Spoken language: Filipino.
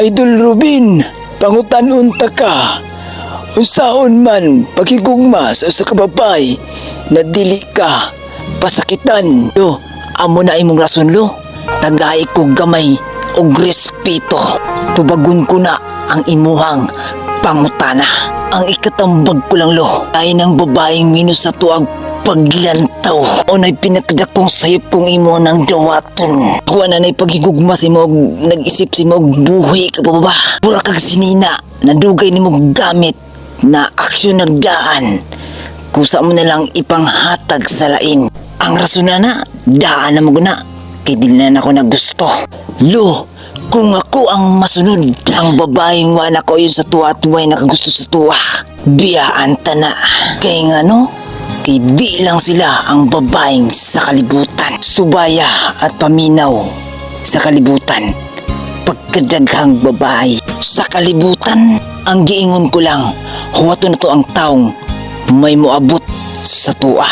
Idol Rubin, pangutan unta ka. Unsaon man pagigugma sa usa ka babay na dili ka pasakitan. Lo, amo na imong rason lo. Tagay ko gamay og respeto. Tubagon ko na ang imuhang pangutana. Ang ikatambag ko lang lo ay ng babaeng minus sa tuag paglantaw o na'y pinakadakong sayop kong imo ng dawaton. Kuha na na'y paghigugma si mo, nag-isip si mo, buhi ka pa ba? Pura kag sinina, nadugay ni mo gamit na aksyon nagdaan. Kusa mo na lang ipanghatag sa lain. Ang rason na daan na mo na. Kay di na ako na gusto. Lo, kung ako ang masunod, ang babaeng wala ko yun sa tuwa at way nakagusto sa tuwa. Biyaan ta na. Kaya nga no, kay di lang sila ang babaeng sa kalibutan. Subaya at paminaw sa kalibutan. Pagkadaghang babae sa kalibutan, ang giingon ko lang, huwato na to ang taong may moabot sa tuwa.